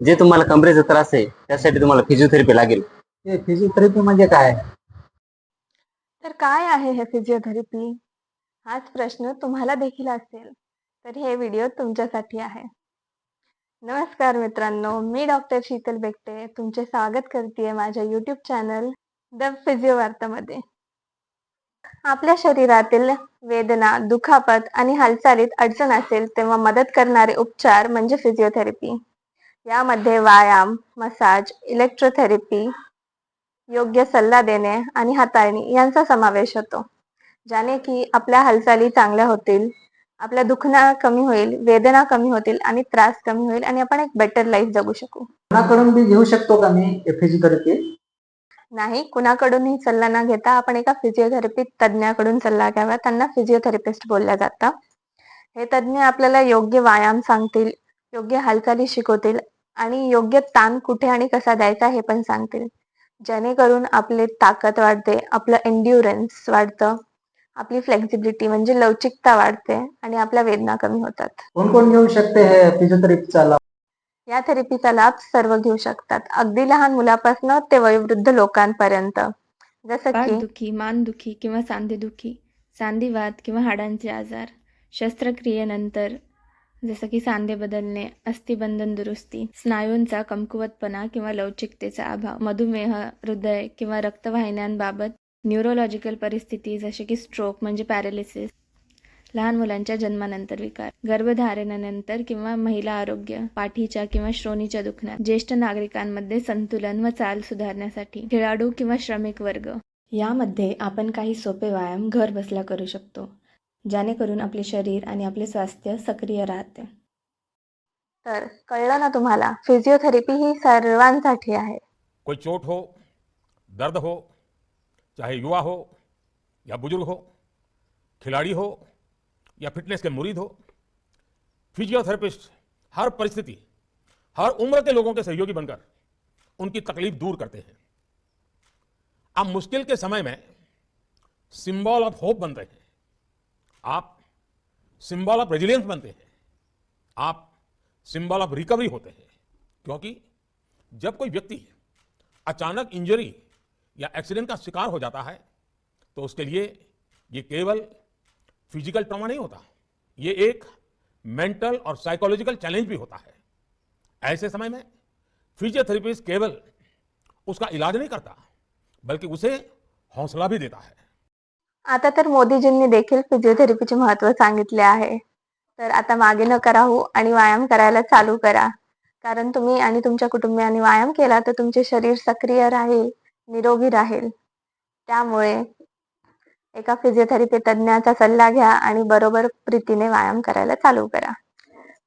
जे तुम्हाला कमरेचा त्रास आहे त्यासाठी तुम्हाला फिजिओथेरपी लागेल. ते फिजिओथेरपी म्हणजे काय? तर काय आहे हे फिजिओथेरपी हाच प्रश्न तुम्हाला देखील असेल. तर हे व्हिडिओ तुमच्यासाठी आहे. नमस्कार मित्रांनो मी डॉक्टर शीतल बेगटे तुमचे स्वागत करते माझ्या यूट्यूब चॅनल द फिजिओ वार्तामध्ये आपल्या शरीरातील वेदना दुखापत आणि हालचालीत अडचण असेल तेव्हा मदत करणारे उपचार म्हणजे फिजिओथेरपी यामध्ये व्यायाम मसाज इलेक्ट्रोथेरपी योग्य सल्ला देणे आणि हाताळणी यांचा समावेश होतो. ज्याने की आपल्या हालचाली चांगल्या होतील आपल्या दुखणं कमी होईल वेदना कमी होतील आणि त्रास कमी होईल आणि आपण एक बेटर लाईफ जगू शकू. कोणाकडून बी घेऊ शकतो का मी फिजिओथेरपी नाही कुणाकडूनही सल्ला न घेता आपण एका फिजिओथेरपी तज्ज्ञाकडून सल्ला घ्यावा. त्यांना फिजिओथेरपिस्ट बोलल्या जातं. हे तज्ज्ञ आपल्याला योग्य व्यायाम सांगतील योग्य हालचाली शिकवतील आणि योग्य ताण कुठे आणि कसा द्यायचा हे पण सांगतील. जेणेकरून आपली ताकद वाढते आपलं एन्ड्युरन्स वाढतं आपली फ्लेक्झिबिलिटी म्हणजे लवचिकता वाढते आणि आपल्या वेदना कमी होतात. कोण कोण घेऊ शकते हे फिजिओथेरपीचा लाभ? या थेरपीचा लाभ सर्व घेऊ शकतात. अगदी लहान मुलापासून ते वयोवृद्ध लोकांपर्यंत. जसं की पाठदुखी मानदुखी किंवा सांधेदुखी सांधिवात किंवा हाडांचे आजार शस्त्रक्रियेनंतर जसं की सांधे बदलणे अस्थिबंधन दुरुस्ती स्नायूंचा कमकुवतपणा किंवा लवचिकतेचा अभाव मधुमेह हृदय किंवा रक्तवाहिन्यांबाबत न्यूरोलॉजिकल परिस्थिती जसे की स्ट्रोक म्हणजे पॅरालिसिस लहान मुलांच्या जन्मानंतर विकार गर्भधारणेनंतर किंवा महिला आरोग्य पाठीच्या किंवा श्रोणीच्या दुखण्यात ज्येष्ठ नागरिकांमध्ये संतुलन व चाल सुधारण्यासाठी खेळाडू किंवा श्रमिक वर्ग. यामध्ये आपण काही सोपे व्यायाम घर बसल्या करू शकतो. जेणेकरून आपले शरीर आणि आपले स्वास्थ्य सक्रिय राहते. तर कळलं ना तुम्हाला फिजिओथेरपी ही सर्वांसाठी आहे. कोई चोट हो दर्द हो चाहे युवा हो या बुज़ुर्ग हो खिलाड़ी हो या फिटनेस के मुरीद हो फिजियोथेरेपिस्ट हर परिस्थिति हर उम्र के लोगों के सहयोगी बनकर उनकी तकलीफ़ दूर करते हैं। आप मुश्किल के समय में सिंबल ऑफ़ होप बनते हैं। आप सिंबल ऑफ़ रेजिलियंस बनते हैं। आप सिंबल ऑफ़ रिकवरी होते हैं। क्योंकि जब कोई व्यक्ति अचानक इंजरी या एक्सीडेंट का शिकार हो जाता है तो उसके लिए ये केवल फ़िज़िकल ट्रॉमा नहीं होता, ये एक मेंटल और साइकोलॉजिकल चैलेंज भी होता है। ऐसे समय में फिजियोथेरेपिस्ट केवल उसका इलाज नहीं करता, बल्कि उसे हौसला भी देता है। आता तर मोदीजींनी देखील फिजिओथेरपीचे महत्त्व सांगितले आहे. तर आता मागे न करा हो आणि व्यायाम करायला चालू करा. कारण तुम्ही आणि तुमच्या कुटुंबियांनी व्यायाम केला तर तुमचे शरीर सक्रिय राहील निरोगी राहील. त्यामुळे एका फिजिओथेरपी तज्ज्ञाचा सल्ला घ्या आणि बरोबर प्रीतीने व्यायाम करायला चालू करा.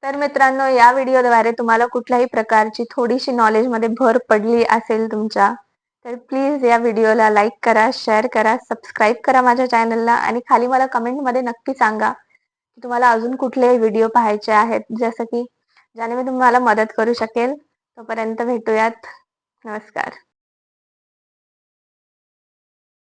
तर मित्रांनो या व्हिडिओद्वारे तुम्हाला कुठल्याही प्रकारची थोडीशी नॉलेजमध्ये भर पडली असेल तुमच्या तर प्लीज या व्हिडिओला लाईक करा शेअर करा सबस्क्राईब करा माझ्या चॅनलला आणि खाली मला कमेंटमध्ये नक्की सांगा की तुम्हाला अजून कुठले व्हिडिओ पाहायचे आहेत जसं की ज्याने मी तुम्हाला मदत करू शकेल तोपर्यंत भेटूयात. नमस्कार.